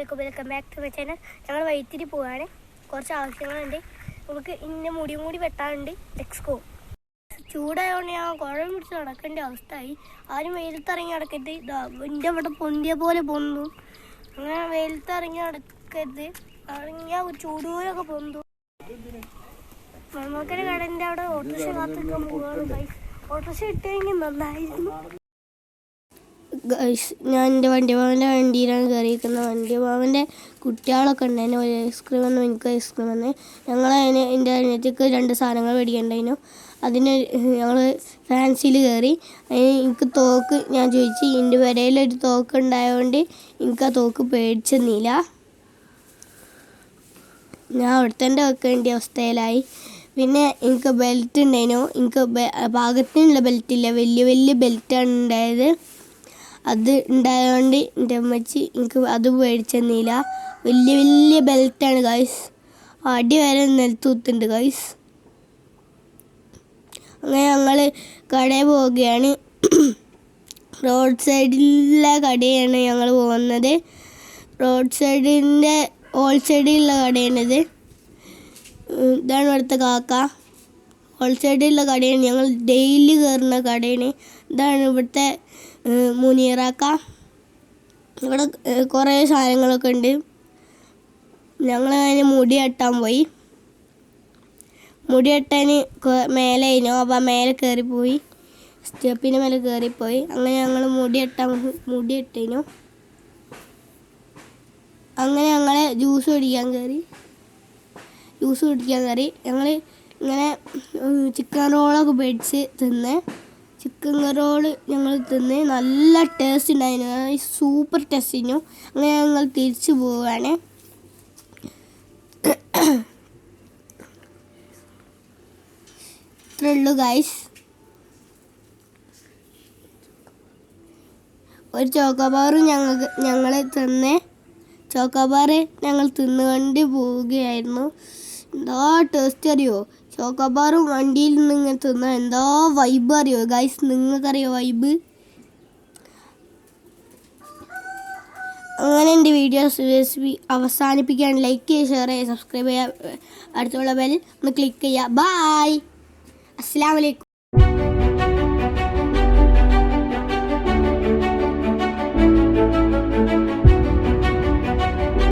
എല്ലാവർക്കും welcome back to my channel ഞങ്ങൾ വൈത്തിരി പോവാണ്. കുറച്ച് ആവശ്യങ്ങളുണ്ട്. നമുക്ക് ഇന്ന മുടിയും കൂടി വെട്ടാനുണ്ട് ലെക്സ്കോ ചൂടായതുകൊണ്ട് ഞാൻ കുഴം പിടിച്ച് നടക്കേണ്ട അവസ്ഥയായി. ആരും വെയിലത്തിറങ്ങി നടക്കരുത്. ഇതാ എന്റെ ഇവിടെ പൊന്തിയ പോലെ പൊന്തു. അങ്ങനെ വെയിലത്തിറങ്ങി നടക്കരുത്. ഇറങ്ങിയാൽ ഒരു ചൂടുപോലൊക്കെ പൊന്തു. മമ്മക്കര കടന്റെ അവിടെ ഓട്ടോറിക്ഷ കാത്തിരിക്കാൻ പോവാണ്. ഓട്ടോറിക്ഷ ഇട്ട് നന്നായിരുന്നു. ഗൈസ് ഞാൻ എന്റെ വണ്ടിമാവന്റെ വണ്ടിയിലാണ് കയറിയിരിക്കുന്നത്. വണ്ടിമാവന്റെ കുട്ടികളൊക്കെ ഉണ്ടായിരുന്നു ഒരു ഐസ്ക്രീം വന്നു എനിക്ക് ഐസ്ക്രീം വന്ന് ഞങ്ങൾ അതിന് എന്റെ അനിയത്തിക്ക് രണ്ട് സാധനങ്ങൾ മേടിക്കണ്ടായിരുന്നു. അതിന് ഞങ്ങൾ ഫാൻസിയിൽ കയറി. അതിന് എനിക്ക് തോക്ക് ഞാൻ ചോദിച്ചു എന്റെ വരയിലൊരു തോക്ക് ഉണ്ടായതുകൊണ്ട് എനിക്ക് ആ തോക്ക് പേടിച്ചെന്നില്ല. ഞാൻ അവിടുത്തെ വെക്കേണ്ട അവസ്ഥയിലായി. പിന്നെ എനിക്ക് ബെൽറ്റ് ഉണ്ടായിരുന്നു. എനിക്ക് ഭാഗത്തിനുള്ള ബെൽറ്റ് ഇല്ല. വലിയ വലിയ ബെൽറ്റാണ് ഉണ്ടായത്. അത് ഉണ്ടായതുകൊണ്ട് എന്റെ അമ്മച്ചി എനിക്ക് അത് മേടിച്ചെന്നില്ല വലിയ വലിയ ബെൽറ്റാണ് ഗൈസ് അടി വരെ നിലത്തൂത്തുണ്ട് ഗൈസ് അങ്ങനെ ഞങ്ങൾ കടയിൽ പോവുകയാണ്. റോഡ് സൈഡിലെ കടയാണ് ഞങ്ങൾ പോകുന്നത്. റോഡ് സൈഡിന്റെ ഓൾ സൈഡിലുള്ള കടയാണിത്. ഇതാണ് ഇവിടുത്തെ കാക്ക. ഓൾ സൈഡിലുള്ള കടയാണ്. ഞങ്ങൾ ഡെയിലി കയറുന്ന കടയാണ്. ഇതാണ് ഇവിടുത്തെ മുനീറാക്ക. ഇവിടെ കുറേ സാധനങ്ങളൊക്കെ ഉണ്ട്. ഞങ്ങൾ അതിന് മുടി വെട്ടാൻ പോയി. മുടി വെട്ടാൻ മേലെ അതിനോ അപ്പം മേലെ കയറിപ്പോയി സ്റ്റെപ്പിന് മേലെ കയറിപ്പോയി അങ്ങനെ ഞങ്ങൾ മുടി വെട്ടാൻ മുടി ഇട്ടതിനു അങ്ങനെ ഞങ്ങളെ ജ്യൂസ് കുടിക്കാൻ കയറി. ജ്യൂസ് കുടിക്കാൻ കയറി. ഞങ്ങൾ ഇങ്ങനെ ചിക്കൻ റോളൊക്കെ മേടിച്ച് തിന്ന്. ചിക്കൻ റോൾ ഞങ്ങൾ തിന്ന്. നല്ല ടേസ്റ്റ് ഉണ്ടായിരുന്നു. സൂപ്പർ ടേസ്റ്റ് ആയിരുന്നു. അങ്ങനെ ഞങ്ങൾ തിരിച്ചു പോവുകയാണ് ഇത്രേ ഉള്ളൂ ഗൈസ് ഒരു ചോക്കോബാറും ഞങ്ങൾക്ക് ഞങ്ങൾ തിന്ന്. ചോക്കോബാർ ഞങ്ങൾ തിന്നുകൊണ്ട് പോവുകയായിരുന്നു. എന്താ ടേസ്റ്റ് അറിയോ? ചോക്കോബാറും വണ്ടിയിൽ ഇങ്ങനെ തിന്ന. എന്തോ വൈബ് അറിയോ? ഗൈസ് നിങ്ങൾക്കറിയോ വൈബ് അങ്ങനെ എന്റെ വീഡിയോസ് അവസാനിപ്പിക്കാൻ ലൈക്ക് ചെയ്യുക ഷെയർ ചെയ്യുക സബ്സ്ക്രൈബ് ചെയ്യുക. അടുത്തുള്ള ബെൽ ഒന്ന് ക്ലിക്ക് ചെയ്യുക. ബായ് അസ്സാം വലൈക്കും